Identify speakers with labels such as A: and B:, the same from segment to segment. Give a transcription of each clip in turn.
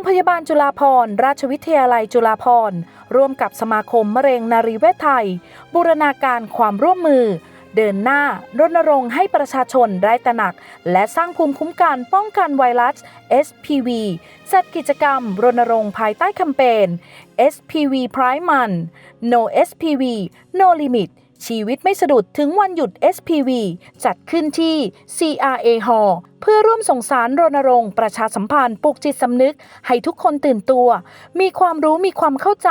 A: รงพยาบาลจุฬาภรณ์ราชวิทยาลัยจุฬาภรณ์ร่วมกับสมาคมมะเร็งนารีเวชไทย บูรณาการความร่วมมือ เดินหน้ารณรงค์ให้ประชาชนได้ตระหนัก และสร้างภูมิคุ้มกันป้องกันไวรัส SPV จัดกิจกรรมรณรงค์ภายใต้แคมเปญ SPV Prime Month No SPV No Limit ชีวิตไม่สะดุดถึงวันหยุด SPV จัดขึ้นที่ CRA Hall เพื่อร่วมส่งสารรณรงค์ประชาสัมพันธ์ปลุกจิตสำนึก ให้ทุกคนตื่นตัว มีความรู้มีความเข้าใจ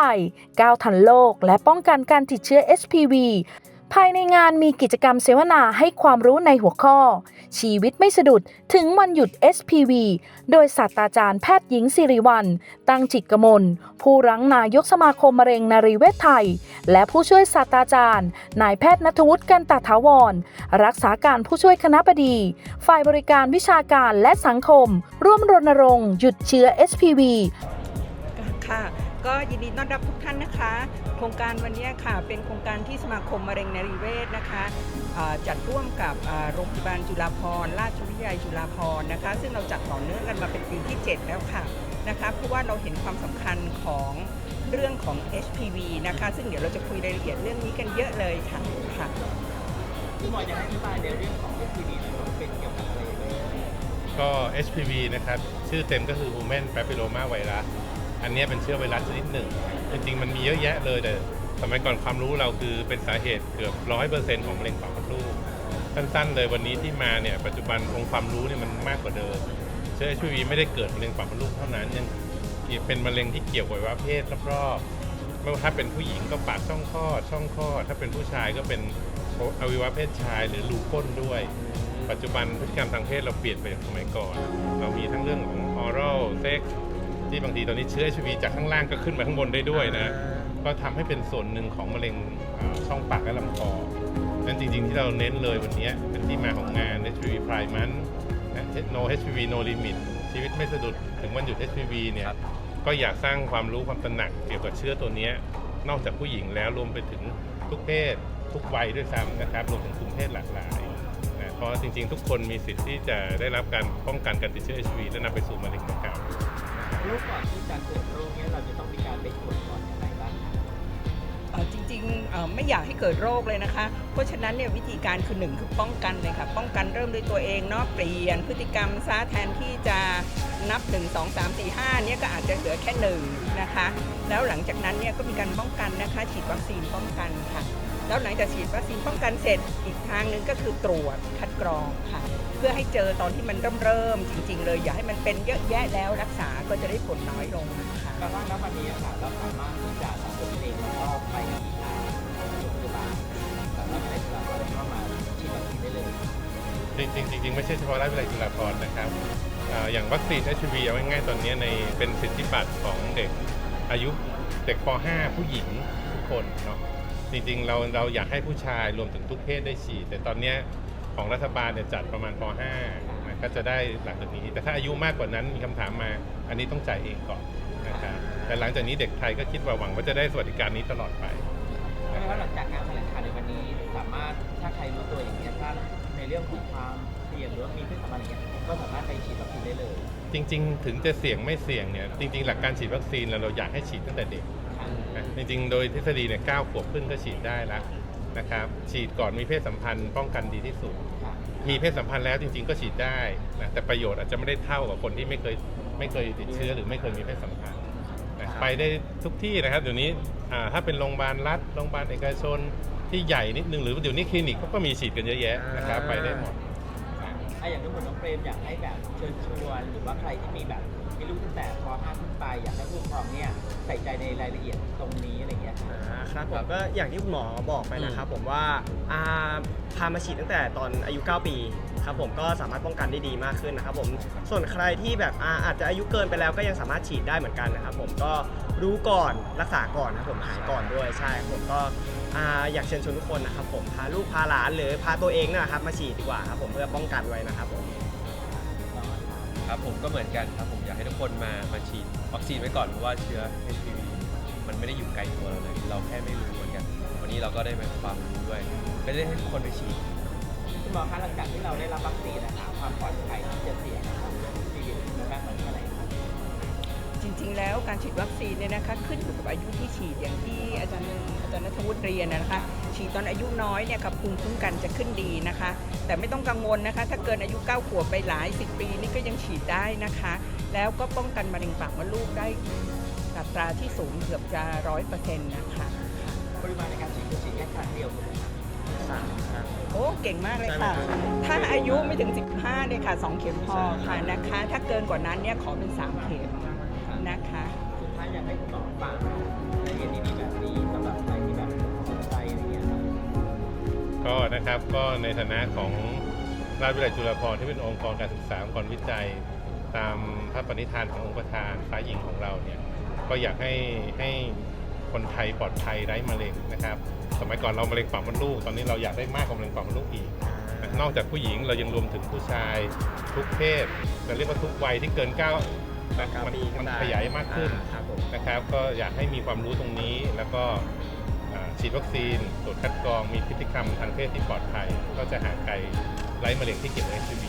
A: ก้าวทันโลกและป้องกันการติดเชื้อ SPV ภายในงานมีกิจกรรมเสวนาให้ความรู้ในหัวข้อ ชีวิตไม่สะดุดถึงวันหยุด SPV โดยศาสตราจารย์แพทย์หญิงสิริวัลตั้งจิตกมล ผู้รั้งนายกสมาคมมะเร็งนารีเวชไทย และผู้ช่วยศาสตราจารย์ นายแพทย์นัทวุฒิกันตาถาวร รักษาการผู้ช่วยคณะบดี ฝ่ายบริการวิชาการและสังคม ร่วมรณรงค์หยุดเชื้อ SPV
B: ค่ะ ก็ยินดีต้อนรับทุกท่านนะคะ โครงการวันนี้ค่ะเป็นโครงการที่สมาคมมะเร็งนรีเวชนะคะอ่าจัดร่วมกับอ่าโรงพยาบาลจุฬาภรณ์ราชวิทยาลัยจุฬาภรณ์นะคะ ซึ่งเราจัดต่อเนื่องกันมาเป็นปีที่ 7 แล้วค่ะนะคะเพราะว่าเราเห็นความสำคัญของเรื่องของ HPV นะคะ ซึ่งเดี๋ยวเราจะคุยรายละเอียดเรื่องนี้กันเยอะเลยค่ะค่ะ
C: คุณหมอจะให้อธิบายในเรื่องของ HPV หน่อยว่าเป็นเกี่ยวกับอะไรยังไง
D: ก็ HPV นะครับ ชื่อเต็มก็คือ Human Papilloma Virus อันนี้เป็นเชื้อไวรัสชนิดหนึ่ง จริงๆ มันมีเยอะแยะเลยแต่สมัยก่อนความรู้เราคือเป็นสาเหตุเกือบร้อยเปอร์เซ็นต์ของมะเร็งปากมดลูกสั้นๆ เลยวันนี้ที่มาเนี่ยปัจจุบันองค์ความรู้เนี่ยมันมากกว่าเดิม เชื้อ HPV ไม่ได้เกิดมะเร็งปากมดลูกเท่านั้นยังเป็นมะเร็งที่เกี่ยวกับวัยเพศรอบๆไม่ว่าถ้าเป็นผู้หญิงก็ปากช่องคลอดช่องคลอด ถ้าเป็นผู้ชายก็เป็นอวัยวะเพศชายหรือรูก้นด้วย ปัจจุบันพฤติกรรมทางเพศเราเปลี่ยนไปจากสมัยก่อน เรามีทั้งเรื่องของ oral sex ที่บางทีตอนนี้เชื้อ HIV จากข้างล่างก็ขึ้นมาข้างบนได้ด้วยนะ ก็ทำให้เป็นส่วนหนึ่งของมะเร็งเอ่อช่องปากและลำคอนั้นจริงๆที่เราเน้นเลยวันนี้เป็นที่มาของงาน HPV Prime Month น No HPV No Limit ชีวิตไม่สะดุดถึงวันหยุด HPV เนี่ย ก็อยากสร้างความรู้ความตระหนักเกี่ยวกับเชื้อตัวเนี้ยนอกจากผู้หญิงแล้วรวมไปถึงทุกเพศ ทุกวัยด้วยซ้ำนะครับ รวมถึงกลุ่มเพศหลากหลายนะเพราะจริงๆ ทุกคนมีสิทธิ์ที่จะได้รับการป้องกันการติดเชื้อ HIV และนำไปสู่มะเร็งดังกล่าว
C: โรคก่อนที่จะเกิดโรคเนี้ยเราจะต้องมีการไปตรวจก่อนอย่างไรบ้างคะ
B: เอ่อจริงๆเอ่อไม่อยากให้เกิดโรคเลยนะคะ เพราะฉะนั้นเนี่ยวิธีการคือหนึ่งคือป้องกันเลยค่ะ ป้องกันเริ่มด้วยตัวเองเนาะเปลี่ยนพฤติกรรมซะแทนที่จะนับ 1 2 3 4 5เนี่ยก็อาจจะเหลือแค่หนึ่งนะคะ แล้วหลังจากนั้นเนี่ยก็มีการป้องกันนะคะ ฉีดวัคซีนป้องกันค่ะ แล้วหลังจากฉีดวัคซีนป้องกันเสร็จอีกทางหนึ่งก็คือตรวจคัดกรองค่ะ เพื่อให้เจอตอนที่มันเริ่มเริ่มๆจริง ๆ เลยอย่าให้มันเป็นเยอะแยะแล้วรักษาก็จะได้ผลน้อยลงค่ะ
C: กระทั่งณวันนี้ค่ะเราสามารถที่จะสังเกตเองแล้วก็ไปที่ทางโรงพยาบาลสำหรับในสถาบันแล้วก็มาฉีดวัคซีนได้เลย
D: จริงๆจริงๆไม่ใช่เฉพาะราชวิทยาลัยจุฬาภรณ์นะครับอ่าอย่างวัคซีน HIV เอาง่ายๆตอนนี้ในเป็นสิทธิบัตรของเด็กอายุเด็กป .5 ผู้หญิงทุกคนเนาะ จริงๆ เราเราอยากให้ผู้ชายรวมถึงทุกเพศได้ฉีด แต่ตอนเนี้ยของรัฐบาลเนี่ยจัดประมาณป .5 นะก็จะได้หลังจากนี้ แต่ถ้าอายุมากกว่านั้นมีคำถามมา อันนี้ต้องจ่ายเองก่อนนะครับแต่หลังจากนี้เด็กไทยก็คิดว่าหวังว่าจะได้สวัสดิการนี้ตลอดไป
C: เพราะว่าหลังจากการแถลงข่าวในวันนี้ สามารถถ้าใครรู้ตัวอย่างเงี้ยถ้าในเรื่องของความเสี่ยงหรือว่ามีเพศสัมพันธ์อย่างเงี้ยก็สามารถไปฉีดวัคซีนได้เลย
D: จริงๆ ถึงจะเสี่ยงไม่เสี่ยงเนี่ยจริงๆ หลักการฉีดวัคซีนเราเราอยากให้ฉีดตั้งแต่เด็กนะ จริงๆ โดยทฤษฎีเนี่ยเก้าขวบขึ้นก็ฉีดได้แล้วนะครับ ฉีดก่อนมีเพศสัมพันธ์ป้องกันดีที่สุด มีเพศสัมพันธ์แล้วจริง ๆ ก็ฉีดได้นะแต่ประโยชน์อาจจะไม่ได้เท่ากับคนที่ไม่เคยไม่เคยติดเชื้อหรือไม่เคยมีเพศสัมพันธ์นะไปได้ทุกที่นะครับเดี๋ยวนี้อ่าถ้าเป็นโรงพยาบาลรัฐโรงพยาบาลเอกชนที่ใหญ่นิดนึงหรือเดี๋ยวนี้คลินิกเขาก็มีฉีดกันเยอะแยะนะครับไปได้หมด
C: อะอย่างที่ผมน้องเฟรมอยากให้แบบเชิญชวนหรือว่าใครที่มีแบบมีลูกตั้งแต่ป .5 ขึ้นไปอยากให้ผู้ปกครองเนี่ย ใส่ใจในรายละเอียดตรงนี้อะไรเงี้ย
E: อ่าครับผมก็อย่างที่คุณหมอบอกไปนะครับผมว่าอ่าพามาฉีดตั้งแต่ตอนอายุ 9 ปีครับผมก็สามารถป้องกันได้ดีมากขึ้นนะครับผมส่วนใครที่แบบอาอาจจะอายุเกินไปแล้วก็ยังสามารถฉีดได้เหมือนกันนะครับผมก็รู้ก่อนรักษาก่อนนะครับผมหายก่อนด้วยใช่ครับผมก็อ่าอยากเชิญชวนทุกคนนะครับผมพาลูกพาหลานหรือพาตัวเองนะครับมาฉีดดีกว่าครับผมเพื่อป้องกันไว้นะครับผม
F: ครับผมก็เหมือนกันครับผมอยากให้ทุกคนมามาฉีดวัคซีนไว้ก่อนเพราะว่าเชื้อ HPV มันไม่ได้อยู่ไกลตัวเราเลย เราแค่ไม่รู้เหมือนกัน วันนี้เราก็ได้มาความรู้ด้วยก็ได้ให้ทุกคนไปฉีด
C: คุณหมอคะหลังจากที่เราได้รับวัคซีนนะคะความปลอดภัยที่จะเสี่ยงนะครับเรื่องชีวิตมันมากน้อยแค่ไหนครับ
B: จ ริง ๆ แล้วการฉีดวัคซีนเนี่ยนะคะขึ้นอยู่กับอายุที่ฉีดอย่างที่อาจารย์อาจารย์นัทวุฒิเรียนนะคะฉีดตอนอายุน้อยเนี่ยค่ะภูมิคุ้มกันจะขึ้นดีนะคะ แต่ไม่ต้องกังวลนะคะ ถ้าเกินอายุ9ขวบไปหลาย 10 ปีนี่ก็ยังฉีดได้นะคะ แล้วก็ป้องกันมะเร็งปากมดลูกได้อัตราที่สูงเกือบจะร้อยเปอร์เซ็นต์นะคะ
C: ปริมาณในการฉีดคือฉีดแค่ครั้งเดียวถูกไหมครับ
E: สามครั้ง
B: โอ้เก่งมากเลยค่ะ ถ้าอายุไม่ถึง 15เนี่ยค่ะ 2 เข็มพอค่ะนะคะ ถ้าเกินกว่านั้นเนี่ยขอเป็น 3 เข็ม นะคะ
C: สุดท้ายอยากให้คุณหมอฝากรายละเอียดดีๆแบบนี้สำหรับใครที่แบบสนใจอะไรเงี้ยครับ
D: ก็นะครับก็ในฐานะของราชวิทยาลัยจุฬาภรณ์ที่เป็นองค์กรการศึกษาองค์กรวิจัย ตามพระปณิธานขององค์ประธานฟ้าหญิงของเราเนี่ยก็อยากให้ให้คนไทยปลอดภัยไร้มะเร็งนะครับ สมัยก่อนเรามะเร็งปากมดลูกตอนนี้เราอยากได้มากกว่ามะเร็งปากมดลูกอีก นอกจากผู้หญิงเรายังรวมถึงผู้ชายทุกเพศเราเรียกว่าทุกวัยที่เกินเก้า นะ
E: เก้า
D: มัน
E: ปีขึ้
D: มัน
E: นไป
D: ขยายมากขึ้น
E: อ่าครับผม
D: นะครับก็อยากให้มีความรู้ตรงนี้แล้วก็อ่าฉีดวัคซีนตรวจคัดกรองมีพฤติกรรมทางเพศที่ปลอดภัย ก็จะห่างไกลไร้มะเร็งที่เกี่ยวกับ HIV